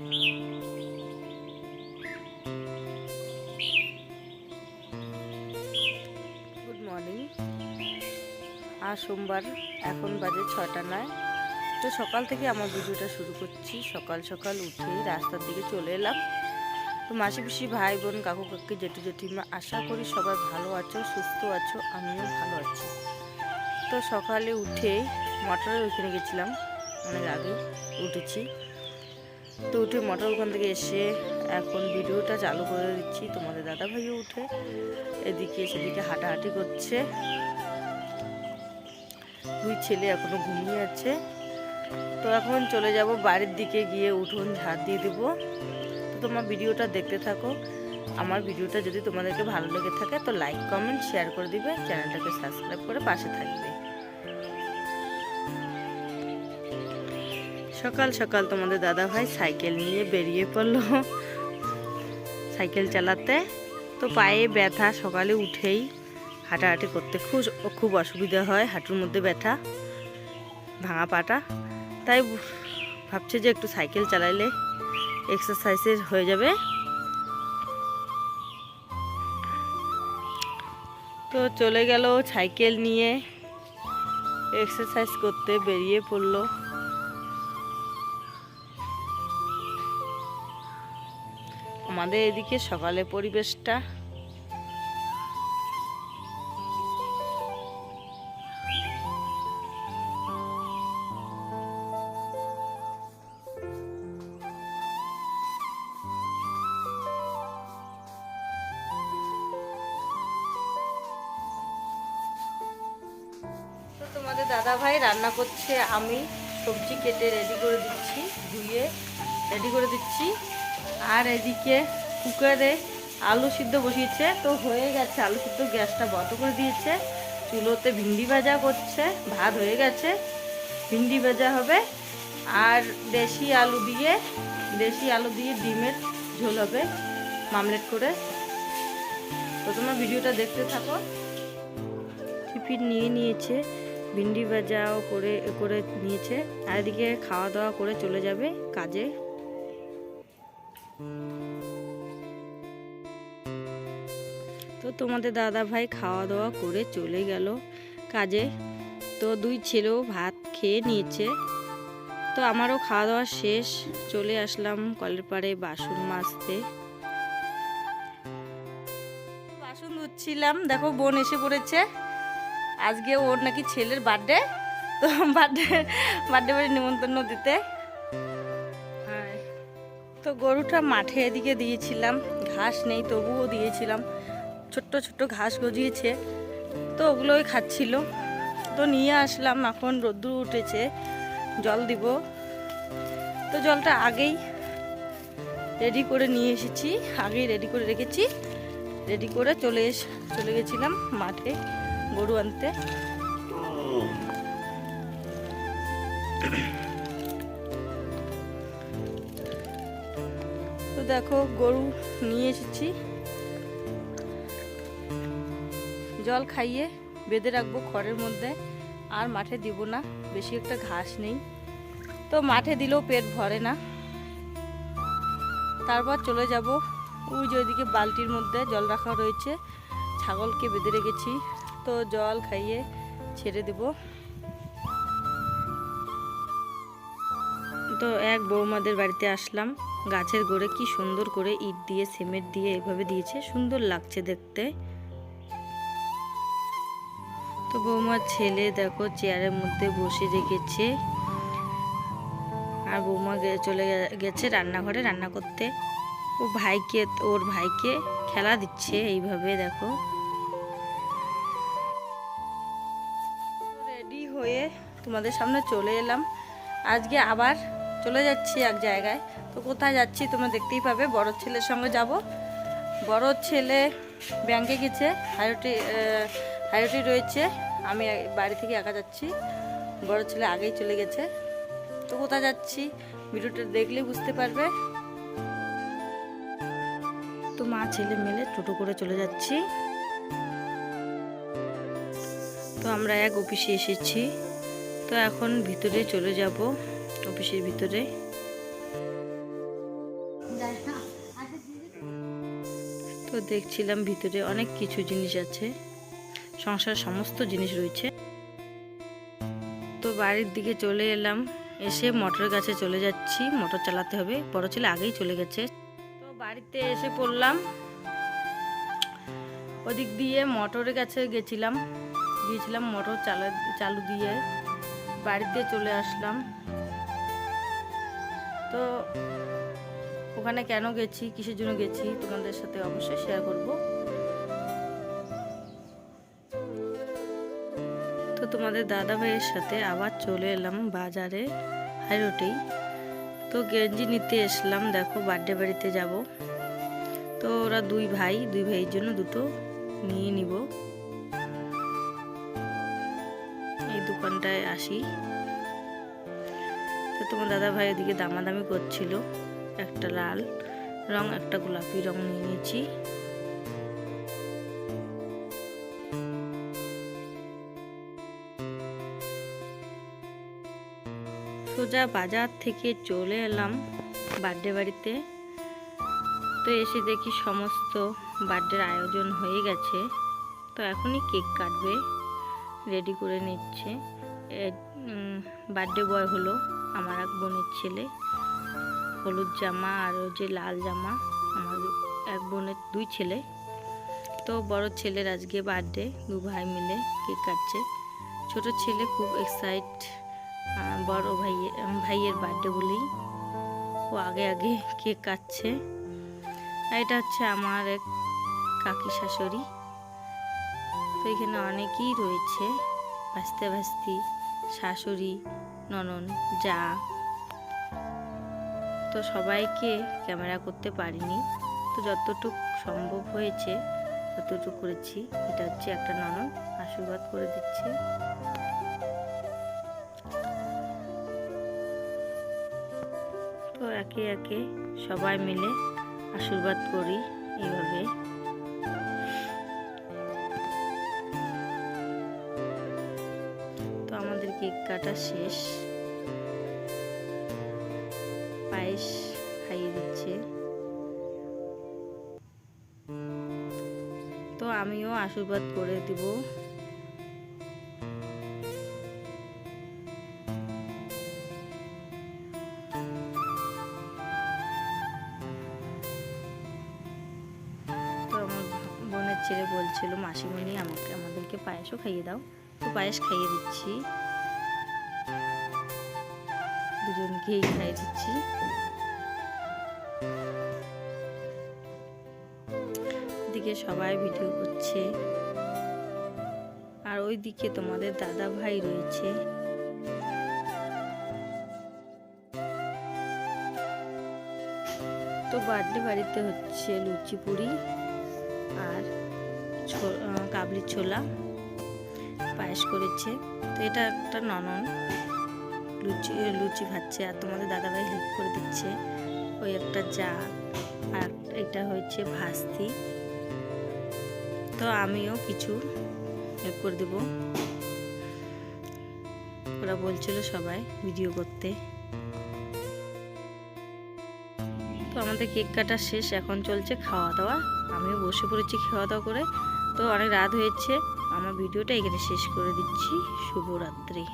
Good morning আজ সোমবার, এখন বাজে ছটা নয়। তো সকাল থেকে আমার ভিডিওটা শুরু করছি। সকাল সকাল উঠেই রাস্তার দিকে চলে এলাম। তো মাসি, পিসি, ভাই, বোন, কাকু, কাকি, জেঠু, জেঠিমা, আশা করি সবাই ভালো আছো, সুস্থ আছো, আমিও ভালো আছি। তো সকালে উঠে মটরের ওইখানে গেছিলাম। অনেক আগে উঠেছি। তো উঠে মোটর ওখান থেকে এসে এখন ভিডিওটা চালু করে দিচ্ছি তোমাদের দাদা ভাইও উঠে, এদিকে সেদিকে হাঁটাহাঁটি করছে। দুই ছেলে এখনও ঘুমিয়ে আছে। তো এখন চলে যাব বাড়ির দিকে গিয়ে উঠুন ঝাড় দিয়ে দেবো। তো তোমার ভিডিওটা দেখতে থাকো। আমার ভিডিওটা যদি তোমাদেরকে ভালো লেগে থাকে তো লাইক কমেন্ট শেয়ার করে দিবে। চ্যানেলটাকে সাবস্ক্রাইব করে পাশে থাকবে। সকাল সকাল তোমাদের দাদা ভাই সাইকেল নিয়ে বেরিয়ে পড়ল। সাইকেল চালাতে। তো পায়ে ব্যথা, সকালে উঠেই হাঁটাহাঁটি করতে খুব খুব অসুবিধা হয়, হাঁটুর মধ্যে ব্যথা, ভাঙা পাটা। তাই ভাবছে যে একটু সাইকেল চালাইলে এক্সারসাইজের হয়ে যাবে। তো চলে গেল সাইকেল নিয়ে এক্সারসাইজ করতে বেরিয়ে পড়ল। আমাদের এদিকে সকালে পরিবেশটা। তোমাদের দাদা ভাই রান্না করছে, আমি সবজি কেটে রেডি করে দিচ্ছি, ধুয়ে রেডি করে দিচ্ছি। আর এদিকে কুকারে আলু সিদ্ধ বসিয়েছে, তো হয়ে গেছে আলু সিদ্ধ গ্যাসটা বন্ধ করে দিয়েছে। চুলোতে ভিন্ডি ভাজা করছে, ভাত হয়ে গেছে, ভিন্ডি ভাজা হবে। আর দেশি আলু দিয়ে, দেশি আলু দিয়ে ডিমের ঝোল হবে, মামলেট করে। তো তোমার ভিডিওটা দেখতে থাকো। টিফিন নিয়ে নিয়েছে, ভিন্ডি ভাজাও করে করে নিয়েছে। আর এদিকে খাওয়া দাওয়া করে চলে যাবে কাজে। তো তোমাদের দাদা ভাই খাওয়া দাওয়া করে চলে গেল কাজে। তো দুই ছেলেও ভাত খেয়ে নিয়েছে। তো আমারও খাওয়া দাওয়া শেষ। চলে আসলাম কলের পাড়ে বাসন মাজতে। বাসন ধুচ্ছিলাম। দেখো বোন এসে পড়েছে। আজকে ওর নাকি ছেলের বার্থডে। তো বার্থডে বার্থডে বাড়ি নিমন্ত্রণ দিতে। হ্যাঁ। তো গরুটা মাঠে এদিকে দিয়েছিলাম। ঘাস নেই তবুও দিয়েছিলাম। ছোট্ট ছোট্ট ঘাস গজিয়েছে, তো ওগুলোই খাচ্ছিল। তো নিয়ে আসলাম, এখন রোদ্দুর উঠেছে, জল দিব। তো জলটা আগেই রেডি করে নিয়ে এসেছি, আগেই রেডি করে রেখেছি। রেডি করে চলে এস, চলে গেছিলাম মাঠে গরু আনতে। তো দেখো, গরু নিয়ে এসেছি। জল খাইয়ে বেঁধে রাখব খড়ের মধ্যে। আর মাঠে দিব না, বেশি একটা ঘাস নেই। তো মাঠে দিলেও পেট ভরে না। তারপর চলে যাব ওই যে ওইদিকে বালতির মধ্যে জল রাখা রয়েছে, ছাগলকে বেঁধে রেখেছি। তো জল খাইয়ে ছেড়ে দেব। তো এক বৌমাদের বাড়িতে আসলাম। গাছের গোড়ে কি সুন্দর করে ইট দিয়ে, সিমেন্ট দিয়ে এভাবে দিয়েছে, সুন্দর লাগছে দেখতে। তো বৌমার ছেলে দেখো চেয়ারের মধ্যে বসে রেখেছে। আর বৌমা চলে গেছে রান্নাঘরে রান্না করতে। ও ভাইকে, ওর ভাইকে খেলা দিচ্ছে এইভাবে দেখো। রেডি হয়ে তোমাদের সামনে চলে এলাম। আজকে আবার চলে যাচ্ছি এক জায়গায়। তো কোথায় যাচ্ছি তোমরা দেখতেই পাবে। বড় ছেলের সঙ্গে যাব। বড় ছেলে ব্যাংকে গেছে হাইরোটি হাইরোটি রয়েছে। আমি বাড়ি থেকে একা যাচ্ছি। বড় ছেলে আগেই চলে গেছে। তো কোথায় যাচ্ছি? ভিডিওটা দেখলে বুঝতে পারবে। তো মা ছেলে মেলে টোটো করে চলে যাচ্ছি। তো আমরা এক অফিসে এসেছি। তো এখন ভিতরে চলে যাব, অফিসের ভিতরে। তো দেখছিলাম ভিতরে অনেক কিছু জিনিস আছে। সংসার সমস্ত জিনিস রয়েছে। তো বাড়ির দিকে চলে এলাম, এসে মোটরের কাছে চলে যাচ্ছি, মোটর চালাতে হবে, বড় ছেলে আগেই চলে গেছে। তো বাড়িতে এসে পড়লাম, ওদিক দিয়ে মোটরের কাছে গেছিলাম, গিয়েছিলাম মোটর চালা, চালু দিয়ে, বাড়িতে চলে আসলাম। তো ওখানে কেন গেছি, কিসের জন্য গেছি, তোমাদের সাথে অবশ্যই শেয়ার করব। তো তোমাদের দাদা ভাইয়ের সাথে আবার চলে এলাম বাজারে, হাই রোডেই তো গেঞ্জি নিতে এসলাম, দেখো বার্থডে বাড়িতে যাব। তো ওরা দুই ভাই, দুই ভাইয়ের জন্য দুটো নিয়ে নিব। এই দোকানটায় আসি। তো তোমার দাদা ভাই এদিকে দামাদামি করছিল, একটা লাল রং, একটা গোলাপি রং নিয়ে নিয়েছি। সোজা বাজার থেকে চলে এলাম বার্থডে বাড়িতে। তো এসে দেখি সমস্ত বার্থডের আয়োজন হয়ে গেছে। তো এখনই কেক কাটবে রেডি করে নিচ্ছে। বার্থডে বয় হলো আমার এক বোনের ছেলে। হলুদ জামা আর ওই যে লাল জামা, আমার এক বোনের দুই ছেলে। তো বড় ছেলের আজকে বার্থডে, দু ভাই মিলে কেক কাটছে। ছোট ছেলে খুব এক্সাইট বড় ভাইয়ের ভাইয়ের বার্থডে বলেই ও আগে আগে কেক কাটছে। আর এটা হচ্ছে আমার এক কাকি শাশুড়ি। তো এখানে অনেকেই রয়েছে। ভাস্তে ভাস্তি, শাশুড়ি, ননন, যা। তো সবাইকে ক্যামেরা করতে পারিনি। তো যতটুক সম্ভব হয়েছে, ততটুকু করেছি। এটা হচ্ছে একটা ননন, আশীর্বাদ করে দিচ্ছে। একে একে সবাই মিলে আশীর্বাদ করি এইভাবে তো আমাদের কেক কাটা শেষ। পায়েস খাইয়ে দিচ্ছে। তো আমিও আশীর্বাদ করে দিব। বলছিল, মাসিমণি, আমাকে, আমাদেরকে পায়েসও খাইয়ে দাও। তো পায়েস খাইয়ে দিচ্ছি। দুজনকেই খাইয়ে দিচ্ছি। দিকে সবাই ভিডিও করছে। আর ওইদিকে তোমাদের দাদা ভাই রয়েছে। তো বার্থডে বাড়িতে হচ্ছে লুচি পুরি আর কাবলি ছোলা, পায়েস করেছে। তো এটা একটা ননন, লুচি লুচি ভাজছে আর তোমাদের দাদাভাই হেল্প করে দিচ্ছে। ওই একটা যা আর এটা হচ্ছে ভাস্তি। তো আমিও কিছু হেল্প করে দেব। ওরা বলছিল সবাই ভিডিও করতে। তো আমাদের কেক কাটা শেষ, এখন চলছে খাওয়া দাওয়া। আমিও বসে পড়েছি খাওয়া দাওয়া করে। তো অনেক রাত হয়েছে। আমার ভিডিওটা এখানে শেষ করে দিচ্ছি। শুভরাত্রি।